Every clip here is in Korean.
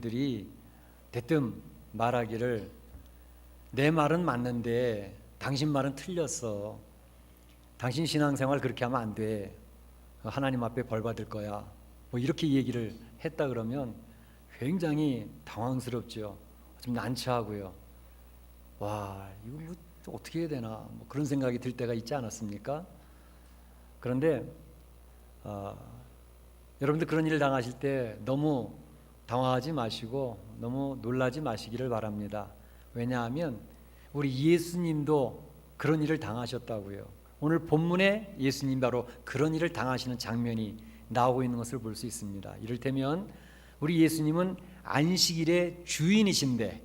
들이 대뜸 말하기를 내 말은 맞는데 당신 말은 틀렸어. 당신 신앙생활 그렇게 하면 안 돼. 하나님 앞에 벌 받을 거야. 뭐 이렇게 얘기를 했다 그러면 굉장히 당황스럽죠. 좀 난처하고요. 와, 이거 뭐 어떻게 해야 되나? 뭐 그런 생각이 들 때가 있지 않았습니까? 그런데 어, 여러분들 그런 일을 당하실 때 너무 당황하지 마시고 너무 놀라지 마시기를 바랍니다. 왜냐하면 우리 예수님도 그런 일을 당하셨다고요. 오늘 본문에 예수님 바로 그런 일을 당하시는 장면이 나오고 있는 것을 볼 수 있습니다. 이를테면 우리 예수님은 안식일의 주인이신데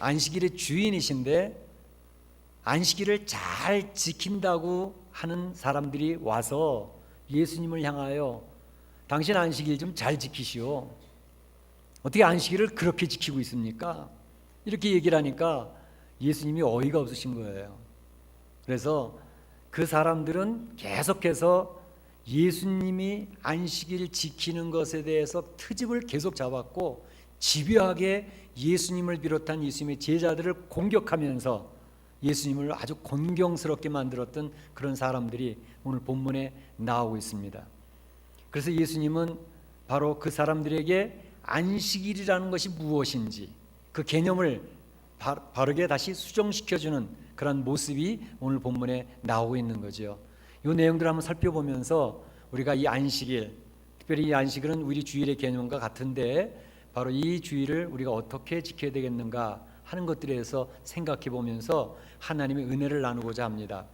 안식일의 주인이신데 안식일을 잘 지킨다고 하는 사람들이 와서 예수님을 향하여 당신 안식일 좀 잘 지키시오. 어떻게 안식일을 그렇게 지키고 있습니까? 이렇게 얘기를 하니까 예수님이 어이가 없으신 거예요. 그래서 그 사람들은 계속해서 예수님이 안식일 지키는 것에 대해서 트집을 계속 잡았고 집요하게 예수님을 비롯한 예수님의 제자들을 공격하면서 예수님을 아주 곤경스럽게 만들었던 그런 사람들이 오늘 본문에 나오고 있습니다. 그래서 예수님은 바로 그 사람들에게 안식일이라는 것이 무엇인지 그 개념을 바, 바르게 다시 수정시켜주는 그런 모습이 오늘 본문에 나오고 있는 거죠. 이 내용들을 한번 살펴보면서 우리가 이 안식일, 특별히 이 안식일은 우리 주일의 개념과 같은데 바로 이 주일을 우리가 어떻게 지켜야 되겠는가 하는 것들에 대해서 생각해 보면서 하나님의 은혜를 나누고자 합니다.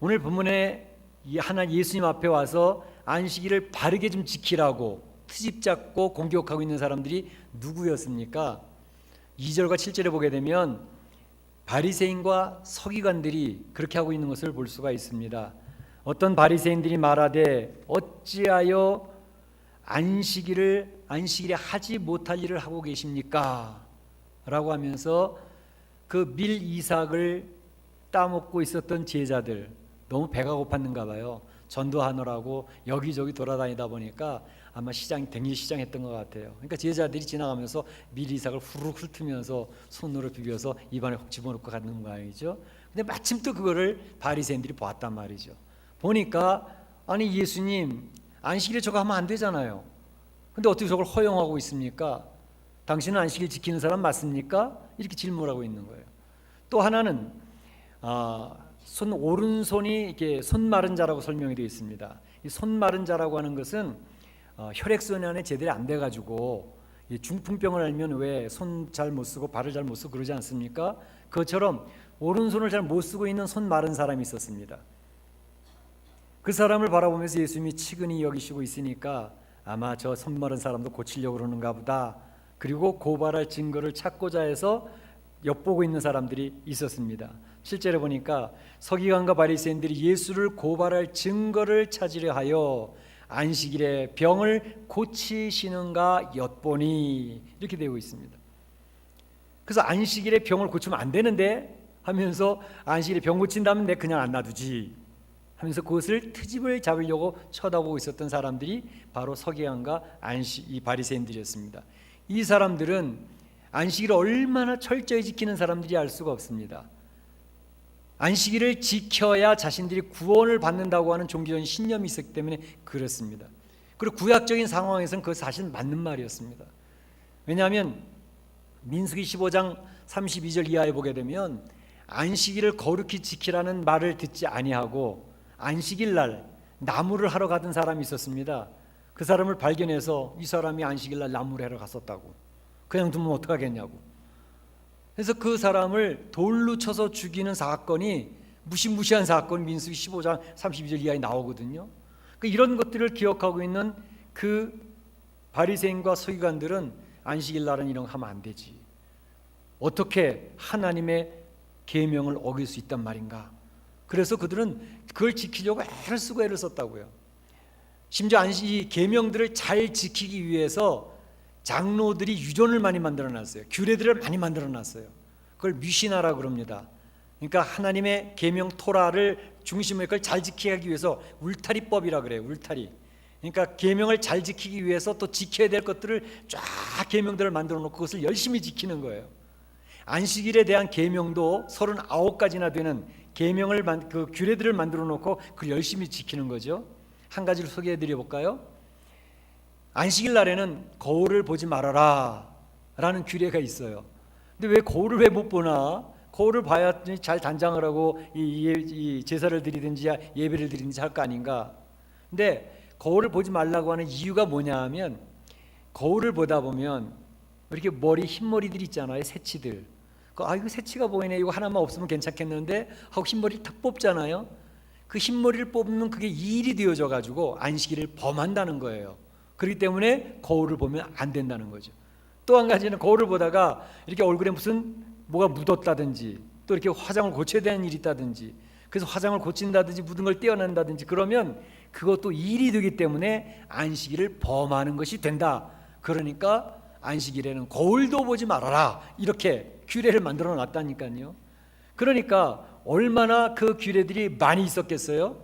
오늘 본문에 이 하나 예수님 앞에 와서 안식일을 바르게 좀 지키라고 트집 잡고 공격하고 있는 사람들이 누구였습니까? 2절과 7절에 보게 되면 바리새인과 서기관들이 그렇게 하고 있는 것을 볼 수가 있습니다. 어떤 바리새인들이 말하되 어찌하여 안식일을 안식일에 하지 못할 일을 하고 계십니까? 라고 하면서 그 밀 이삭을 따먹고 있었던 제자들 너무 배가 고팠는가 봐요. 전도하느라고 여기저기 돌아다니다 보니까 아마 시장 댕일 시장 했던 것 같아요. 그러니까 제자들이 지나가면서 미리삭을 후루룩 훑으면서 손으로 비벼서 입안에 혹 집어넣고 가는 모양이죠. 근데 마침 또 그거를 바리새인들이 보았단 말이죠. 보니까 아니 예수님 안식일에 저거 하면 안 되잖아요. 근데 어떻게 저걸 허용하고 있습니까? 당신은 안식일 지키는 사람 맞습니까? 이렇게 질문하고 있는 거예요. 또 하나는 아, 손 오른손이 이렇게 손 마른 자라고 설명이 되어 있습니다. 이 손 마른 자라고 하는 것은 어, 혈액순환이 제대로 안 돼가지고 중풍병을 알면 왜 손 잘 못 쓰고 발을 잘 못 쓰고 그러지 않습니까? 그것처럼 오른손을 잘 못 쓰고 있는 손 마른 사람이 있었습니다. 그 사람을 바라보면서 예수님이 치근히 여기시고 있으니까 아마 저 손 마른 사람도 고치려고 그러는가 보다. 그리고 고발할 증거를 찾고자 해서 엿보고 있는 사람들이 있었습니다. 실제로 보니까 서기관과 바리새인들이 예수를 고발할 증거를 찾으려 하여 안식일에 병을 고치시는가 엿보니 이렇게 되고 있습니다. 그래서 안식일에 병을 고치면 안 되는데 하면서 안식일에 병 고친다면 내 그냥 안 놔두지 하면서 그것을 트집을 잡으려고 쳐다보고 있었던 사람들이 바로 서기관과 안식 이 바리새인들이었습니다. 이 사람들은 안식일을 얼마나 철저히 지키는 사람들이 알 수가 없습니다. 안식일을 지켜야 자신들이 구원을 받는다고 하는 종교적인 신념이 있었기 때문에 그렇습니다. 그리고 구약적인 상황에서는 그 사실 맞는 말이었습니다. 왜냐하면 민수기 15장 32절 이하에 보게 되면 안식일을 거룩히 지키라는 말을 듣지 아니하고 안식일 날 나무를 하러 가던 사람이 있었습니다. 그 사람을 발견해서 이 사람이 안식일 날 나무를 하러 갔었다고. 그냥 두면 어떡하겠냐고. 그래서 그 사람을 돌로 쳐서 죽이는 사건이 무시무시한 사건 민수기 15장 32절 이하에 나오거든요. 그 이런 것들을 기억하고 있는 그 바리새인과 서기관들은 안식일 날은 이런 거 하면 안 되지. 어떻게 하나님의 계명을 어길 수 있단 말인가? 그래서 그들은 그걸 지키려고 애를 쓰고 애를 썼다고요. 심지어 안식 계명들을 잘 지키기 위해서 장로들이 유전을 많이 만들어 놨어요. 규례들을 많이 만들어 놨어요. 그걸 미신하라 그럽니다. 그러니까 하나님의 계명 토라를 중심으로 그걸 잘 지키기 위해서 울타리법이라 그래요. 울타리. 그러니까 계명을 잘 지키기 위해서 또 지켜야 될 것들을 쫙 계명들을 만들어 놓고 그것을 열심히 지키는 거예요. 안식일에 대한 계명도 39가지나 되는 계명을 만- 그 규례들을 만들어 놓고 그걸 열심히 지키는 거죠. 한 가지를 소개해 드려 볼까요? 안식일 날에는 거울을 보지 말아라 라는 규례가 있어요. 근데 왜 거울을 왜 못 보나? 거울을 봐야 잘 단장을 하고 이, 이- 이 제사를 드리든지 예배를 드리든지 할 거 아닌가? 근데 거울을 보지 말라고 하는 이유가 뭐냐 하면 거울을 보다 보면 이렇게 머리 흰머리들 있잖아요 새치들 그, 아 이거 새치가 보이네 이거 하나만 없으면 괜찮겠는데 하고 흰머리를 탁 뽑잖아요 그 흰머리를 뽑는 그게 일이 되어져 가지고 안식일을 범한다는 거예요 그렇기 때문에 거울을 보면 안 된다는 거죠 또 한 가지는 거울을 보다가 이렇게 얼굴에 무슨 뭐가 묻었다든지 또 이렇게 화장을 고쳐야 되는 일이 있다든지 그래서 화장을 고친다든지 묻은 걸 떼어낸다든지 그러면 그것도 일이 되기 때문에 안식일을 범하는 것이 된다. 그러니까 안식일에는 거울도 보지 말아라. 이렇게 규례를 만들어 놨다니까요. 그러니까 얼마나 그 규례들이 많이 있었겠어요?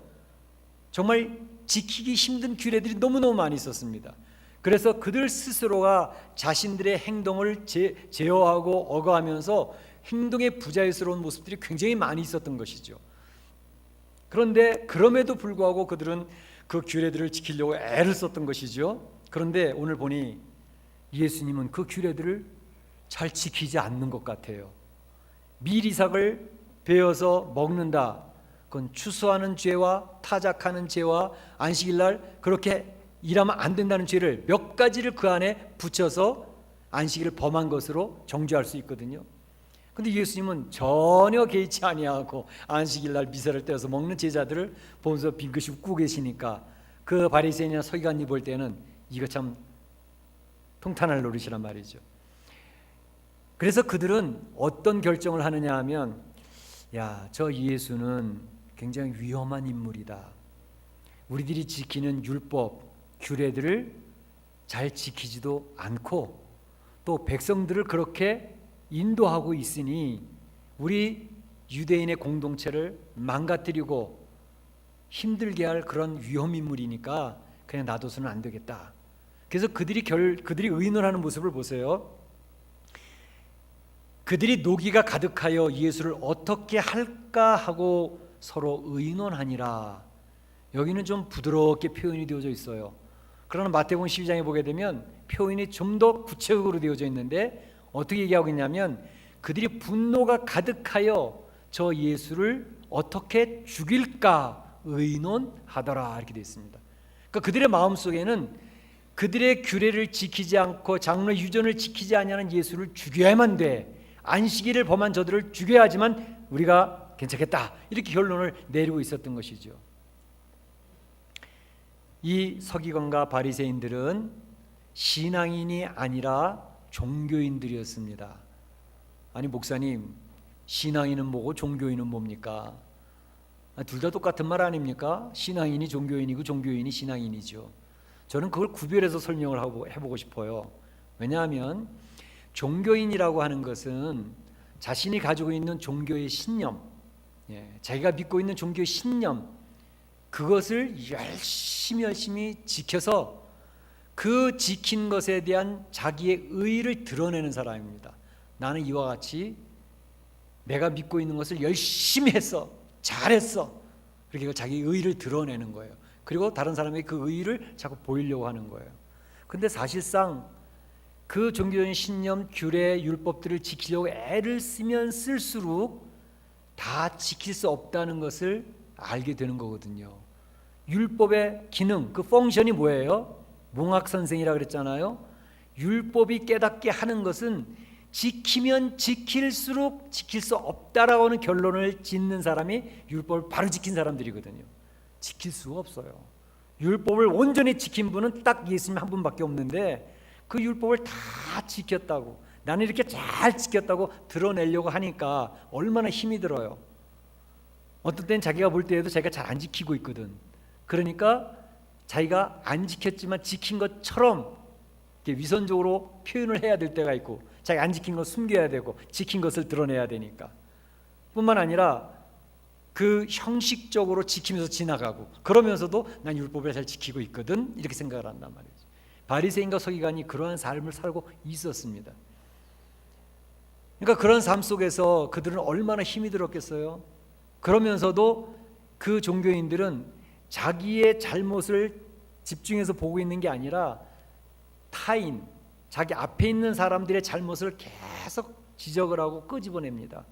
정말 지키기 힘든 규례들이 너무너무 많이 있었습니다. 그래서 그들 스스로가 자신들의 행동을 제, 제어하고 억어하면서 행동의 부자유스러운 모습들이 굉장히 많이 있었던 것이죠. 그런데 그럼에도 불구하고 그들은 그 규례들을 지키려고 애를 썼던 것이죠. 그런데 오늘 보니 예수님은 그 규례들을 잘 지키지 않는 것 같아요. 미리삭을 베어서 먹는다. 그건 추수하는 죄와 타작하는 죄와 안식일 날 그렇게 일하면 안 된다는 죄를 몇 가지를 그 안에 붙여서 안식일을 범한 것으로 정죄할 수 있거든요. 근데 예수님은 전혀 개의치 아니하고 안식일 날 미사를 떼어서 먹는 제자들을 보면서 빙긋이 웃고 계시니까 그 바리새인이나 서기관이 볼 때는 이거 참 통탄할 노릇이란 말이죠. 그래서 그들은 어떤 결정을 하느냐 하면 야, 저 예수는 굉장히 위험한 인물이다. 우리들이 지키는 율법, 규례들을 잘 지키지도 않고 또 백성들을 그렇게 인도하고 있으니 우리 유대인의 공동체를 망가뜨리고 힘들게 할 그런 위험 인물이니까 그냥 놔둬서는 안 되겠다. 그래서 그들이 결 그들이 의논하는 모습을 보세요. 그들이 노기가 가득하여 예수를 어떻게 할까 하고 서로 의논하니라. 여기는 좀 부드럽게 표현이 되어져 있어요. 그러나 마태복음 12장에 보게 되면 표현이 좀 더 구체적으로 되어져 있는데 어떻게 얘기하고 있냐면 그들이 분노가 가득하여 저 예수를 어떻게 죽일까 의논하더라 이렇게 되어 있습니다. 그러니까 그들의 마음 속에는 그들의 규례를 지키지 않고 장로 유전을 지키지 아니하는 예수를 죽여야만 돼. 안식일을 범한 저들을 죽여야지만 우리가 괜찮겠다. 이렇게 결론을 내리고 있었던 것이죠. 이 서기관과 바리새인들은 신앙인이 아니라 종교인들이었습니다. 아니 목사님, 신앙인은 뭐고 종교인은 뭡니까? 아, 둘다 똑같은 말 아닙니까? 신앙인이 종교인이고 종교인이 신앙인이죠. 저는 그걸 구별해서 설명을 하고 해보고 싶어요. 왜냐하면 종교인이라고 하는 것은 자신이 가지고 있는 종교의 신념, 예, 자기가 믿고 있는 종교의 신념, 그것을 열심히 열심히 지켜서 그 지킨 것에 대한 자기의 의의를 드러내는 사람입니다. 나는 이와 같이 내가 믿고 있는 것을 열심히 했어, 잘했어. 그렇게 자기 의의를 드러내는 거예요. 그리고 다른 사람에게 그 의의를 자꾸 보이려고 하는 거예요. 근데 사실상 그 종교적인 신념, 규례, 율법들을 지키려고 애를 쓰면 쓸수록 다 지킬 수 없다는 것을 알게 되는 거거든요. 율법의 기능, 그 펑션이 뭐예요? 몽학 선생이라 그랬잖아요. 율법이 깨닫게 하는 것은 지키면 지킬수록 지킬 수 없다라고 하는 결론을 짓는 사람이 율법을 바로 지킨 사람들이거든요. 지킬 수가 없어요. 율법을 온전히 지킨 분은 딱 예수님 한 분밖에 없는데 그 율법을 다 지켰다고 나는 이렇게 잘 지켰다고 드러내려고 하니까 얼마나 힘이 들어요. 어떤 때는 자기가 볼 때에도 자기가 잘 안 지키고 있거든. 그러니까 자기가 안 지켰지만 지킨 것처럼 위선적으로 표현을 해야 될 때가 있고 자기가 안 지킨 것 숨겨야 되고 지킨 것을 드러내야 되니까 뿐만 아니라 그 형식적으로 지키면서 지나가고 그러면서도 난 율법을 잘 지키고 있거든 이렇게 생각을 한단 말이죠. 바리새인과 서기관이 그러한 삶을 살고 있었습니다. 그러니까 그런 삶 속에서 그들은 얼마나 힘이 들었겠어요. 그러면서도 그 종교인들은 자기의 잘못을 집중해서 보고 있는 게 아니라 타인, 자기 앞에 있는 사람들의 잘못을 계속 지적을 하고 끄집어냅니다.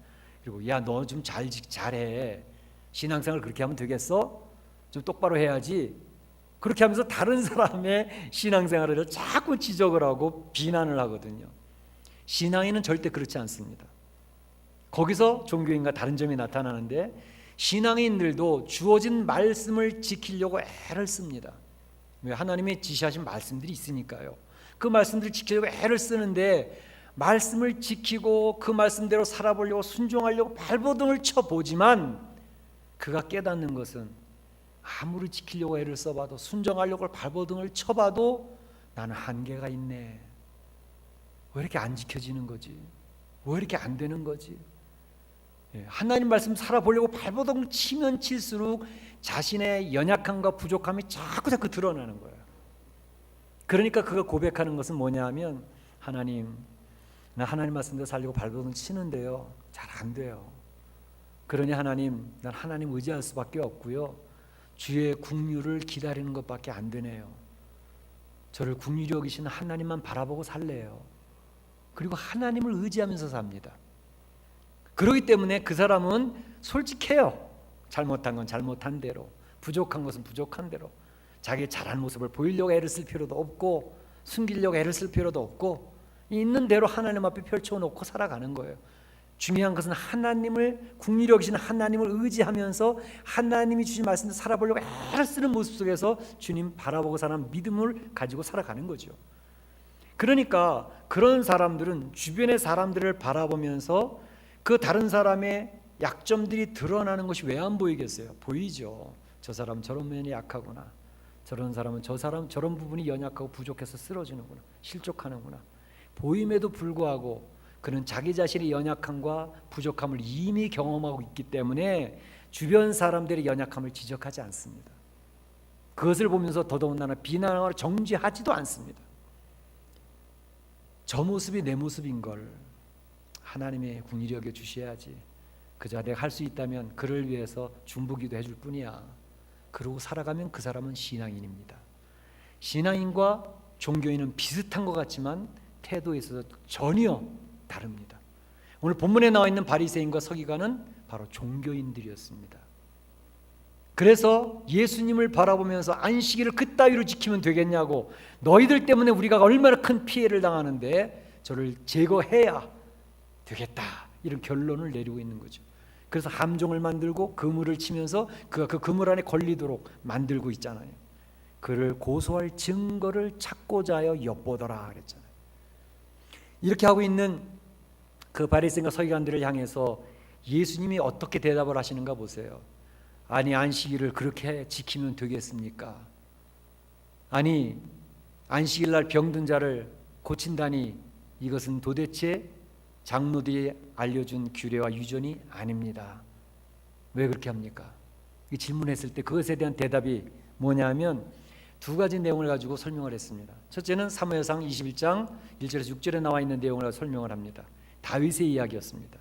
그리고 야 너 좀 잘 잘해 신앙생활 그렇게 하면 되겠어? 좀 똑바로 해야지. 그렇게 하면서 다른 사람의 신앙생활을 자꾸 지적을 하고 비난을 하거든요. 신앙인은 절대 그렇지 않습니다. 거기서 종교인과 다른 점이 나타나는데 신앙인들도 주어진 말씀을 지키려고 애를 씁니다. 왜 하나님의 지시하신 말씀들이 있으니까요. 그 말씀들을 지키려고 애를 쓰는데 말씀을 지키고 그 말씀대로 살아보려고 순종하려고 발버둥을 쳐보지만 그가 깨닫는 것은 아무리 지키려고 애를 써봐도 순종하려고 발버둥을 쳐봐도 나는 한계가 있네. 왜 이렇게 안 지켜지는 거지? 왜 이렇게 안 되는 거지? 예, 하나님 말씀 살아보려고 발버둥 치면 칠수록 자신의 연약함과 부족함이 자꾸 자꾸 드러나는 거예요. 그러니까 그가 고백하는 것은 뭐냐면 하나님, 나 하나님 말씀대로 살려고 발버둥 치는데요, 잘 안 돼요. 그러니 하나님, 난 하나님 의지할 수밖에 없고요. 주의 국류를 기다리는 것밖에 안 되네요. 저를 여기시는 하나님만 바라보고 살래요. 그리고 하나님을 의지하면서 삽니다. 그렇기 때문에 그 사람은 솔직해요. 잘못한 건 잘못한 대로, 부족한 것은 부족한 대로, 자기 잘한 모습을 보이려고 애를 쓸 필요도 없고, 숨기려고 애를 쓸 필요도 없고, 있는 대로 하나님 앞에 펼쳐놓고 살아가는 거예요. 중요한 것은 하나님을 여기시는 하나님을 의지하면서 하나님이 주신 말씀을 살아보려고 애를 쓰는 모습 속에서 주님 바라보고 사는 믿음을 가지고 살아가는 거죠. 그러니까 그런 사람들은 주변의 사람들을 바라보면서 그 다른 사람의 약점들이 드러나는 것이 왜 안 보이겠어요? 보이죠. 저 사람 저런 면이 약하구나. 저런 사람은 저 사람 저런 부분이 연약하고 부족해서 쓰러지는구나. 실족하는구나. 보임에도 불구하고 그는 자기 자신의 연약함과 부족함을 이미 경험하고 있기 때문에 주변 사람들의 연약함을 지적하지 않습니다. 그것을 보면서 더더군다나 비난하거나 정죄하지도 않습니다. 저 모습이 내 모습인 걸 하나님의 궁일이 여겨 주셔야지. 그저 내가 할 수 있다면 그를 위해서 중보기도 해줄 뿐이야. 그러고 살아가면 그 사람은 신앙인입니다. 신앙인과 종교인은 비슷한 것 같지만 태도에 있어서 전혀 다릅니다. 오늘 본문에 나와 있는 바리새인과 서기관은 바로 종교인들이었습니다. 그래서 예수님을 바라보면서 안식일을 그따위로 지키면 되겠냐고 너희들 때문에 우리가 얼마나 큰 피해를 당하는데 저를 제거해야 되겠다 이런 결론을 내리고 있는 거죠. 그래서 함정을 만들고 그물을 치면서 그가 그 그물 안에 걸리도록 만들고 있잖아요. 그를 고소할 증거를 찾고자 하여 엿보더라 그랬잖아요. 이렇게 하고 있는 그 바리새인과 서기관들을 향해서 예수님이 어떻게 대답을 하시는가 보세요. 아니 안식일을 그렇게 지키면 되겠습니까? 아니 안식일 날 병든 자를 고친다니 이것은 도대체 장로들이 알려준 규례와 유전이 아닙니다. 왜 그렇게 합니까? 질문했을 때 그것에 대한 대답이 뭐냐면 두 가지 내용을 가지고 설명을 했습니다. 첫째는 사무엘상 21장 1절에서 6절에 나와 있는 내용을 설명을 합니다. 다윗의 이야기였습니다.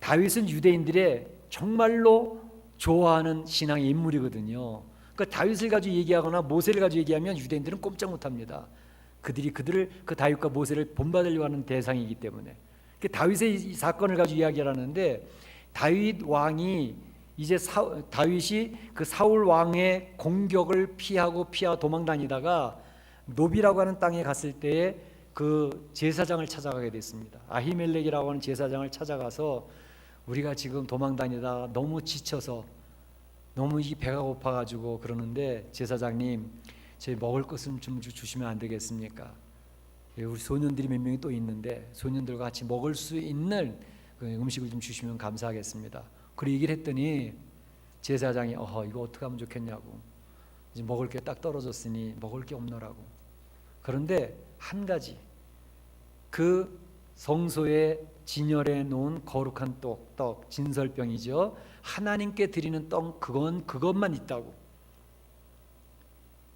다윗은 유대인들의 정말로 좋아하는 신앙의 인물이거든요. 그 다윗을 가지고 얘기하거나 모세를 가지고 얘기하면 유대인들은 꼼짝 못합니다. 그들이 그들을 그 다윗과 모세를 본받으려고 하는 대상이기 때문에 그 다윗의 이 사건을 가지고 이야기를 하는데 다윗 왕이 이제 사, 다윗이 그 사울 왕의 공격을 피하고 피하 도망 다니다가 노비라고 하는 땅에 갔을 때에 그 제사장을 찾아가게 됐습니다. 아히멜렉이라고 하는 제사장을 찾아가서 우리가 지금 도망 다니다 너무 지쳐서 너무 이 배가 고파 가지고 그러는데 제사장님 저희 먹을 것을 좀 주시면 안 되겠습니까? 예, 우리 소년들이 몇 명이 또 있는데 소년들과 같이 먹을 수 있는 그 음식을 좀 주시면 감사하겠습니다. 그리고 얘기를 했더니 제사장이 어 이거 어떻게 하면 좋겠냐고 이제 먹을 게 딱 떨어졌으니 먹을 게 없노라고 그런데 한 가지 그 성소에 진열해 놓은 거룩한 떡, 떡 진설병이죠. 하나님께 드리는 떡 그건 그것만 있다고.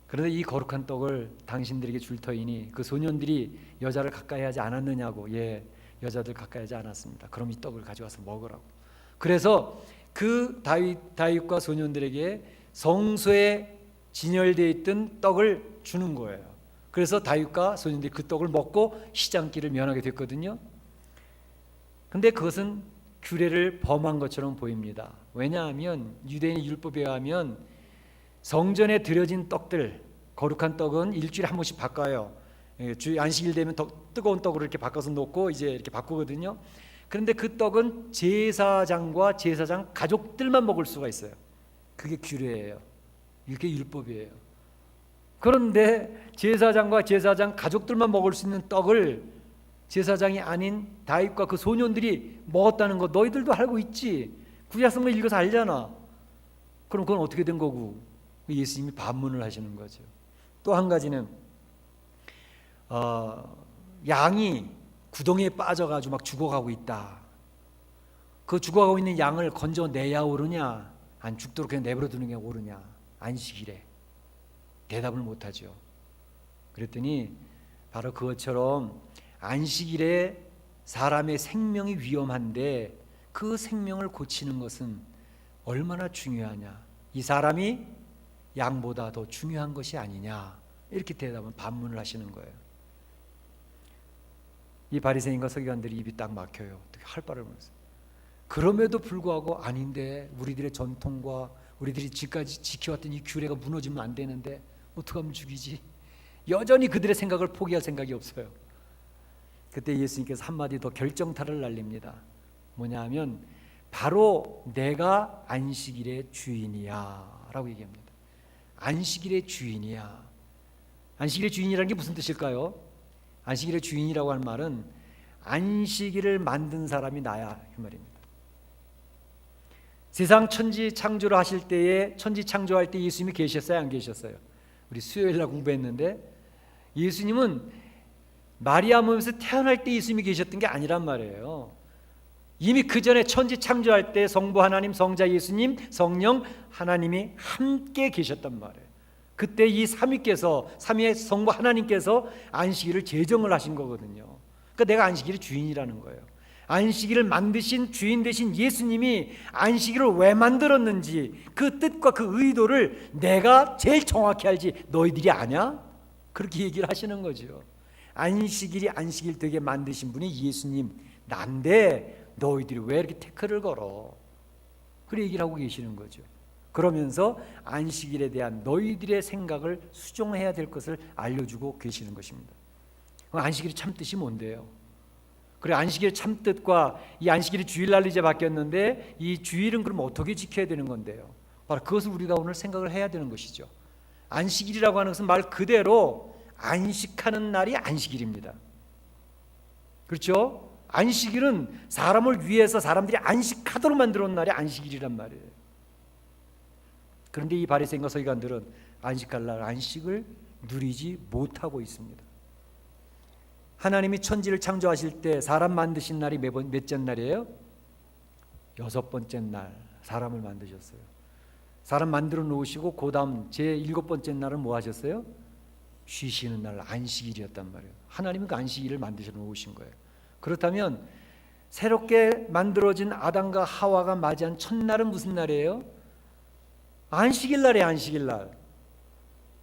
그런데 이 거룩한 떡을 당신들에게 줄 터이니 그 소년들이 여자를 가까이 하지 않았느냐고. 예. 여자들 가까이 하지 않았습니다. 그럼 이 떡을 가져와서 먹으라고. 그래서 그 다윗 다윗과 소년들에게 성소에 진열되어 있던 떡을 주는 거예요. 그래서 다윗과 소년들이 그 떡을 먹고 시장길을 면하게 됐거든요. 근데 그것은 규례를 범한 것처럼 보입니다. 왜냐하면 유대인 율법에 의하면 성전에 드려진 떡들 거룩한 떡은 일주일에 한 번씩 바꿔요. 예, 주 안식일 되면 더 뜨거운 떡으로 이렇게 바꿔서 놓고 이제 이렇게 바꾸거든요. 그런데 그 떡은 제사장과 제사장 가족들만 먹을 수가 있어요. 그게 규례예요. 이게 율법이에요. 그런데 제사장과 제사장 가족들만 먹을 수 있는 떡을 제사장이 아닌 다윗과 그 소년들이 먹었다는 거 너희들도 알고 있지. 구약성경 읽어서 알잖아. 그럼 그건 어떻게 된 거고? 예수님이 반문을 하시는 거죠. 또 한 가지는 어, 양이 구덩이에 빠져가지고 막 죽어가고 있다. 그 죽어가고 있는 양을 건져내야 오르냐, 안 죽도록 그냥 내버려 두는 게 오르냐, 안식일에 대답을 못하죠. 그랬더니 바로 그것처럼 안식일에 사람의 생명이 위험한데 그 생명을 고치는 것은 얼마나 중요하냐. 이 사람이 양보다 더 중요한 것이 아니냐. 이렇게 대답은 반문을 하시는 거예요. 이 바리새인과 서기관들이 입이 딱 막혀요. 어떻게 할 바를 모르겠어요. 그럼에도 불구하고 아닌데 우리들의 전통과 우리들이 지금까지 지켜왔던 이 규례가 무너지면 안 되는데 어떻게 하면 죽이지? 여전히 그들의 생각을 포기할 생각이 없어요. 그때 예수님께서 한마디 더 결정타를 날립니다. 뭐냐 하면 바로 내가 안식일의 주인이야 라고 얘기합니다. 안식일의 주인이야. 안식일의 주인이라는 게 무슨 뜻일까요? 안식일의 주인이라고 할 말은 안식일을 만든 사람이 나야 이 말입니다. 세상 천지 창조를 하실 때에 천지 창조할 때 예수님이 계셨어요, 안 계셨어요? 우리 수요일 날 공부했는데 예수님은 마리아 몸에서 태어날 때 예수님이 계셨던 게 아니란 말이에요. 이미 그 전에 천지 창조할 때 성부 하나님, 성자 예수님, 성령 하나님이 함께 계셨단 말이에요. 그때 이 삼위께서 삼위의 성부 하나님께서 안식일을 제정을 하신 거거든요. 그러니까 내가 안식일의 주인이라는 거예요. 안식일을 만드신 주인 되신 예수님이 안식일을 왜 만들었는지 그 뜻과 그 의도를 내가 제일 정확히 알지 너희들이 아냐? 그렇게 얘기를 하시는 거죠. 안식일이 안식일 되게 만드신 분이 예수님 난데 너희들이 왜 이렇게 태클을 걸어? 그래 얘기를 하고 계시는 거죠. 그러면서 안식일에 대한 너희들의 생각을 수정해야 될 것을 알려주고 계시는 것입니다. 안식일의 참 뜻이 뭔데요? 그래 안식일의 참 뜻과 이 안식일이 주일날 이제 바뀌었는데 이 주일은 그럼 어떻게 지켜야 되는 건데요? 바로 그것을 우리가 오늘 생각을 해야 되는 것이죠. 안식일이라고 하는 것은 말 그대로 안식하는 날이 안식일입니다. 그렇죠? 안식일은 사람을 위해서 사람들이 안식하도록 만들어 놓은 날이 안식일이란 말이에요. 그런데 이 바리새인과 서기관들은 안식할 날 안식을 누리지 못하고 있습니다. 하나님이 천지를 창조하실 때 사람 만드신 날이 몇 번, 몇째 날이에요? 여섯 번째 날 사람을 만드셨어요. 사람 만들어 놓으시고 그 다음 제 일곱 번째 날은 뭐 하셨어요? 쉬시는 날 안식일이었단 말이에요. 하나님은 그 안식일을 만드셔 놓으신 거예요. 그렇다면 새롭게 만들어진 아담과 하와가 맞이한 첫날은 무슨 날이에요? 안식일 날이에요, 안식일 날.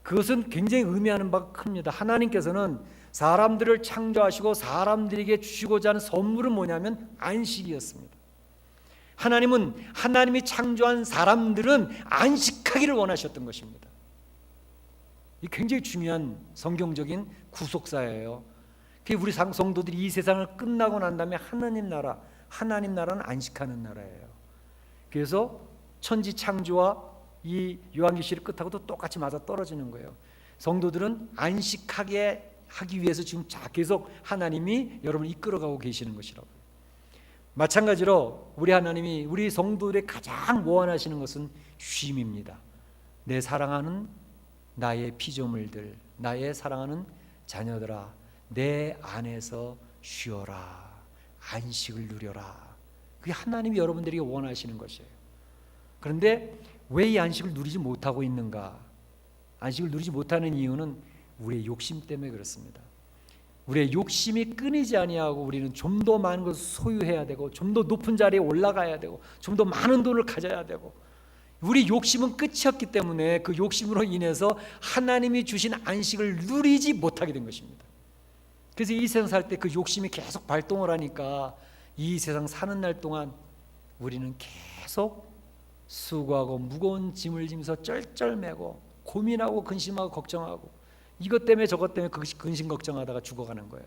그것은 굉장히 의미하는 바가 큽니다. 하나님께서는 사람들을 창조하시고 사람들에게 주시고자 하는 선물은 뭐냐면 안식이었습니다. 하나님은 하나님이 창조한 사람들은 안식하기를 원하셨던 것입니다. 이 굉장히 중요한 성경적인 구속사예요. 우리 성도들이 이 세상을 끝나고 난 다음에 하나님 나라, 하나님 나라는 안식하는 나라예요. 그래서 천지 창조와 이 요한계시를 끝하고도 똑같이 맞아 떨어지는 거예요. 성도들은 안식하게 하기 위해서 지금 계속 하나님이 여러분을 이끌어가고 계시는 것이라고. 마찬가지로 우리 하나님이 우리 성도들의 가장 원하시는 것은 쉼입니다. 내 사랑하는 나의 피조물들, 나의 사랑하는 자녀들아, 내 안에서 쉬어라. 안식을 누려라. 그게 하나님이 여러분들에게 원하시는 것이에요. 그런데 왜 이 안식을 누리지 못하고 있는가? 안식을 누리지 못하는 이유는 우리의 욕심 때문에 그렇습니다. 우리의 욕심이 끊이지 아니하고 우리는 좀 더 많은 것을 소유해야 되고 좀 더 높은 자리에 올라가야 되고 좀 더 많은 돈을 가져야 되고 우리 욕심은 끝이 없기 때문에 그 욕심으로 인해서 하나님이 주신 안식을 누리지 못하게 된 것입니다. 그래서 이 세상 살 때 그 욕심이 계속 발동을 하니까 이 세상 사는 날 동안 우리는 계속 수고하고 무거운 짐을 지면서 쩔쩔매고 고민하고 근심하고 걱정하고 이것 때문에 저것 때문에 그 근심 걱정하다가 죽어가는 거예요.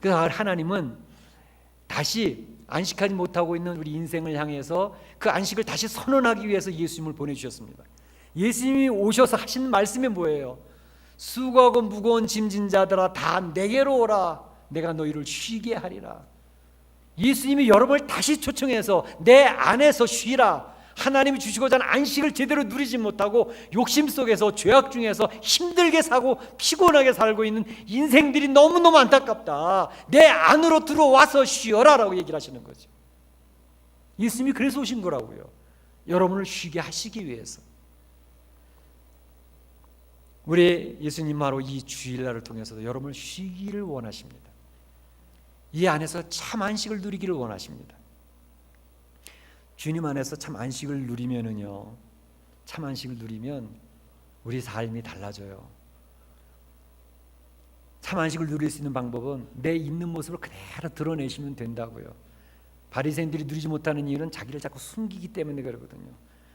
그래서 하나님은 다시 안식하지 못하고 있는 우리 인생을 향해서 그 안식을 다시 선언하기 위해서 예수님을 보내주셨습니다. 예수님이 오셔서 하신 말씀이 뭐예요? 수고하고 무거운 짐진 자들아 다 내게로 오라 내가 너희를 쉬게 하리라. 예수님이 여러분을 다시 초청해서 내 안에서 쉬라. 하나님이 주시고자 하는 안식을 제대로 누리지 못하고 욕심 속에서 죄악 중에서 힘들게 사고 피곤하게 살고 있는 인생들이 너무너무 안타깝다. 내 안으로 들어와서 쉬어라라고 얘기를 하시는 거죠. 예수님이 그래서 오신 거라고요. 여러분을 쉬게 하시기 위해서. 우리 예수님 바로 이 주일날을 통해서도 여러분을 쉬기를 원하십니다. 이 안에서 참 안식을 누리기를 원하십니다. 주님 안에서 참 안식을 누리면은요, 참 안식을 누리면 우리 삶이 달라져요. 참 안식을 누릴 수 있는 방법은 내 있는 모습을 그대로 드러내시면 된다고요. 바리새인들이 누리지 못하는 이유는 자기를 자꾸 숨기기 때문에 그러거든요.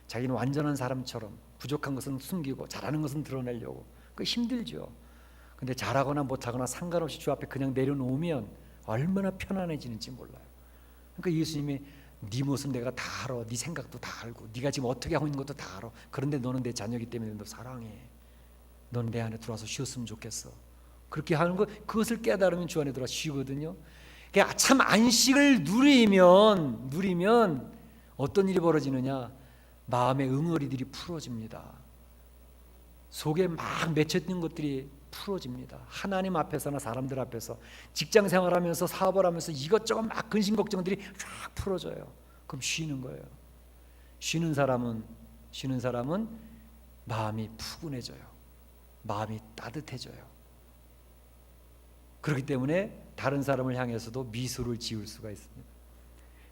자기는 완전한 사람처럼 부족한 것은 숨기고 잘하는 것은 드러내려고 그 힘들죠. 근데 잘하거나 못하거나 상관없이 주 앞에 그냥 내려놓으면 얼마나 편안해지는지 몰라요. 그러니까 예수님이 네 모습 내가 다 알아, 네 생각도 다 알고, 네가 지금 어떻게 하고 있는 것도 다 알아. 그런데 너는 내 자녀이기 때문에 너 사랑해. 너는 내 안에 들어와서 쉬었으면 좋겠어. 그렇게 하는 거 그것을 깨달으면 주 안에 들어와 쉬거든요. 그러니까 참 안식을 누리면 누리면 어떤 일이 벌어지느냐? 마음의 응어리들이 풀어집니다. 속에 막 맺혔던 것들이 풀어집니다. 하나님 앞에서나 사람들 앞에서 직장 생활하면서 사업을 하면서 이것저것 막 근심 걱정들이 쫙 풀어져요. 그럼 쉬는 거예요. 쉬는 사람은 쉬는 사람은 마음이 푸근해져요. 마음이 따뜻해져요. 그렇기 때문에 다른 사람을 향해서도 미소를 지을 수가 있습니다.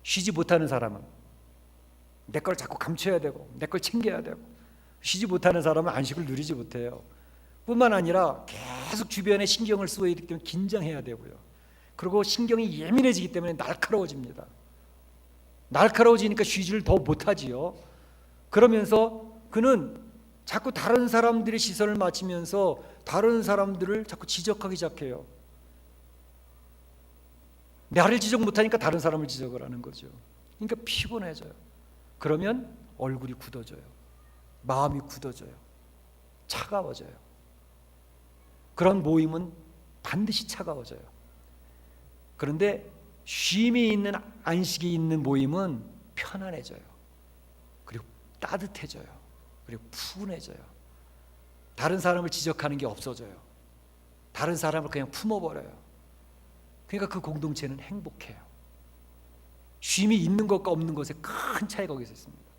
쉬지 못하는 사람은 내 걸 자꾸 감춰야 되고 내 걸 챙겨야 되고 쉬지 못하는 사람은 안식을 누리지 못해요. 뿐만 아니라 계속 주변에 신경을 쓰어야 되기 때문에 긴장해야 되고요. 그리고 신경이 예민해지기 때문에 날카로워집니다. 날카로워지니까 쉬지를 더 못하지요. 그러면서 그는 자꾸 다른 사람들의 시선을 맞추면서 다른 사람들을 자꾸 지적하기 시작해요. 나를 지적 못하니까 다른 사람을 지적을 하는 거죠. 그러니까 피곤해져요. 그러면 얼굴이 굳어져요. 마음이 굳어져요. 차가워져요. 그런 모임은 반드시 차가워져요. 그런데 쉼이 있는 안식이 있는 모임은 편안해져요. 그리고 따뜻해져요. 그리고 푸근해져요. 다른 사람을 지적하는 게 없어져요. 다른 사람을 그냥 품어버려요. 그러니까 그 공동체는 행복해요. 쉼이 있는 것과 없는 것에 큰 차이가 거기서 있습니다.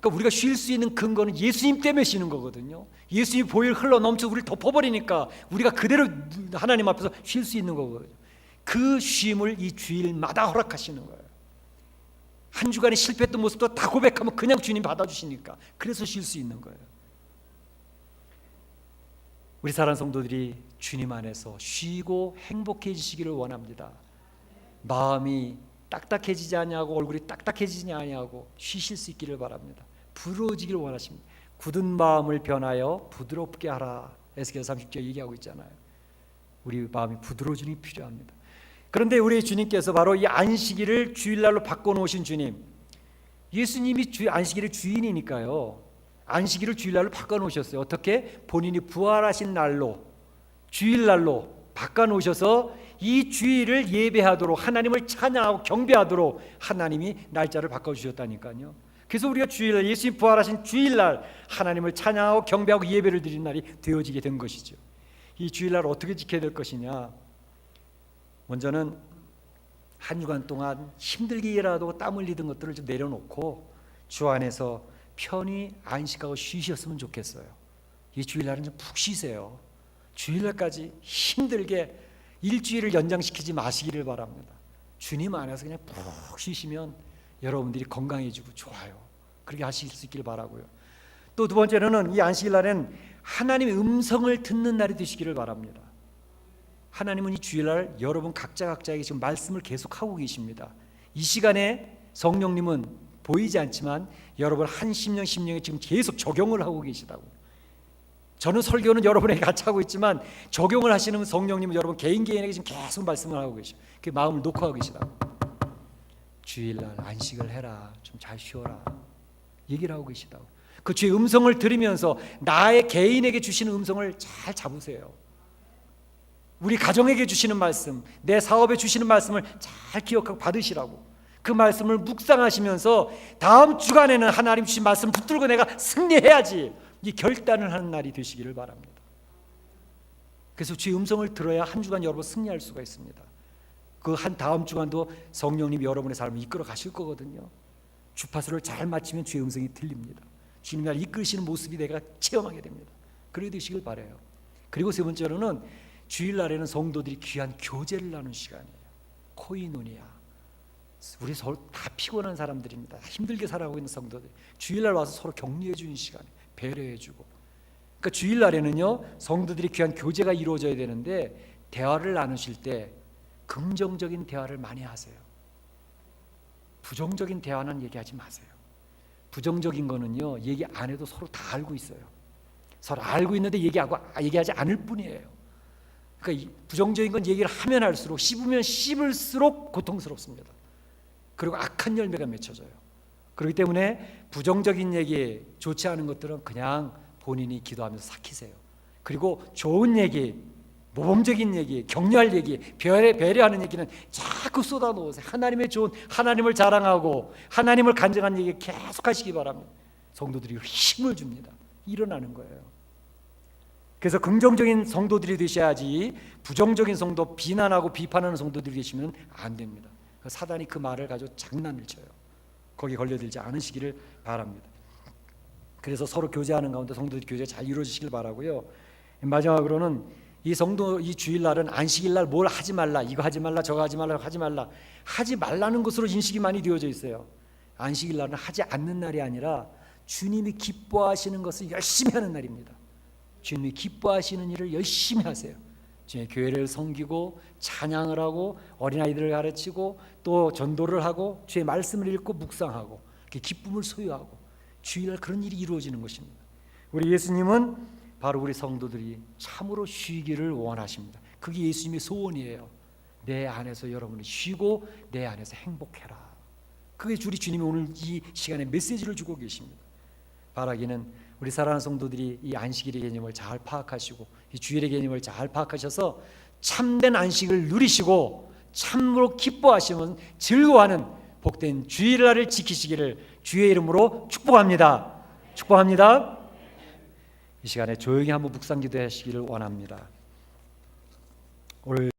그러니까 우리가 쉴 수 있는 근거는 예수님 때문에 쉬는 거거든요. 예수님이 보혈 흘러 넘쳐 우리를 덮어버리니까 우리가 그대로 하나님 앞에서 쉴 수 있는 거거든요. 그 쉼을 이 주일마다 허락하시는 거예요. 한 주간에 실패했던 모습도 다 고백하면 그냥 주님 받아주시니까 그래서 쉴 수 있는 거예요. 우리 사랑 성도들이 주님 안에서 쉬고 행복해지시기를 원합니다. 마음이 딱딱해지지 아니하고 얼굴이 딱딱해지지 아니하고 쉬실 수 있기를 바랍니다. 부러워지기를 원하십니다. 굳은 마음을 변하여 부드럽게 하라. 에스겔 30절 얘기하고 있잖아요. 우리 마음이 부드러워지는 게 필요합니다. 그런데 우리 주님께서 바로 이 안식일을 주일날로 바꿔 놓으신 주님. 예수님이 주 안식일의 주인이니까요. 안식일을 주일날로 바꿔 놓으셨어요. 어떻게? 본인이 부활하신 날로 주일날로 바꿔 놓으셔서 이 주일을 예배하도록 하나님을 찬양하고 경배하도록 하나님이 날짜를 바꿔 주셨다니까요. 그래서 우리가 주일날 예수님 부활하신 주일날 하나님을 찬양하고 경배하고 예배를 드리는 날이 되어지게 된 것이죠. 이 주일날 어떻게 지켜야 될 것이냐? 먼저는 한 주간 동안 힘들게 일하고 땀 흘리던 것들을 좀 내려놓고 주 안에서 편히 안식하고 쉬셨으면 좋겠어요. 이 주일날은 좀 푹 쉬세요. 주일날까지 힘들게 일주일을 연장시키지 마시기를 바랍니다. 주님 안에서 그냥 푹 쉬시면 여러분들이 건강해지고 좋아요. 그렇게 하실 수 있기를 바라고요. 또 두 번째로는 이 안식일날은 하나님의 음성을 듣는 날이 되시기를 바랍니다. 하나님은 이 주일날 여러분 각자 각자에게 지금 말씀을 계속 하고 계십니다. 이 시간에 성령님은 보이지 않지만 여러분 한 심령 심령에 지금 계속 적용을 하고 계시다고. 저는 설교는 여러분에게 같이 하고 있지만 적용을 하시는 성령님은 여러분 개인 개인에게 지금 계속 말씀을 하고 계셔. 그 마음을 놓고 하고 계시다고. 주일날 안식을 해라. 좀 잘 쉬어라. 얘기를 하고 계시다고. 그 주의 음성을 들으면서 나의 개인에게 주시는 음성을 잘 잡으세요. 우리 가정에게 주시는 말씀, 내 사업에 주시는 말씀을 잘 기억하고 받으시라고. 그 말씀을 묵상하시면서 다음 주간에는 하나님 주신 말씀 붙들고 내가 승리해야지. 이 결단을 하는 날이 되시기를 바랍니다. 그래서 주의 음성을 들어야 한 주간 여러분 승리할 수가 있습니다. 그 한 다음 주간도 성령님 여러분의 삶을 이끌어 가실 거거든요. 주파수를 잘 맞추면 주의 음성이 들립니다. 주님 날 이끌시는 모습이 내가 체험하게 됩니다. 그래 되시길 바래요. 그리고 세 번째로는 주일날에는 성도들이 귀한 교제를 나눈 시간이에요. 코이노니아. 우리 서로 다 피곤한 사람들입니다. 힘들게 살아가고 있는 성도들. 주일날 와서 서로 격려해 주는 시간, 배려해 주고. 그러니까 주일날에는요 성도들이 귀한 교제가 이루어져야 되는데 대화를 나누실 때 긍정적인 대화를 많이 하세요. 부정적인 대화는 얘기하지 마세요. 부정적인 거는요 얘기 안 해도 서로 다 알고 있어요. 서로 알고 있는데 얘기하고 얘기하지 않을 뿐이에요. 그러니까 이 부정적인 건 얘기를 하면 할수록 씹으면 씹을수록 고통스럽습니다. 그리고 악한 열매가 맺혀져요. 그렇기 때문에 부정적인 얘기, 좋지 않은 것들은 그냥 본인이 기도하면서 삭히세요. 그리고 좋은 얘기, 모범적인 얘기, 격려할 얘기, 배려, 배려하는 얘기는 자꾸 쏟아 놓으세요. 하나님의 좋은 하나님을 자랑하고 하나님을 간증하는 얘기 계속 하시기 바랍니다. 성도들이 힘을 줍니다. 일어나는 거예요. 그래서 긍정적인 성도들이 되셔야지 부정적인 성도 비난하고 비판하는 성도들이 되시면 안 됩니다. 사단이 그 말을 가지고 장난을 쳐요. 거기 걸려들지 않으시기를 바랍니다. 그래서 서로 교제하는 가운데 성도들 교제 잘 이루어지시길 바라고요. 마지막으로는 이 성도 이 주일날은 안식일 날 뭘 하지 말라 이거 하지 말라 저거 하지 말라 하지 말라 하지 말라는 것으로 인식이 많이 되어져 있어요. 안식일 날은 하지 않는 날이 아니라 주님이 기뻐하시는 것을 열심히 하는 날입니다. 주님이 기뻐하시는 일을 열심히 하세요. 주의 교회를 섬기고 찬양을 하고 어린아이들을 가르치고 또 전도를 하고 주의 말씀을 읽고 묵상하고 그 기쁨을 소유하고 주일날 그런 일이 이루어지는 것입니다. 우리 예수님은 바로 우리 성도들이 참으로 쉬기를 원하십니다. 그게 예수님의 소원이에요. 내 안에서 여러분이 쉬고 내 안에서 행복해라. 그게 우리 주님이 오늘 이 시간에 메시지를 주고 계십니다. 바라기는 우리 사랑하는 성도들이 이 안식일의 개념을 잘 파악하시고 이 주일의 개념을 잘 파악하셔서 참된 안식을 누리시고 참으로 기뻐하시면 즐거워하는 복된 주일날을 지키시기를 주의 이름으로 축복합니다. 축복합니다. 이 시간에 조용히 한번 묵상 기도하시기를 원합니다. 오늘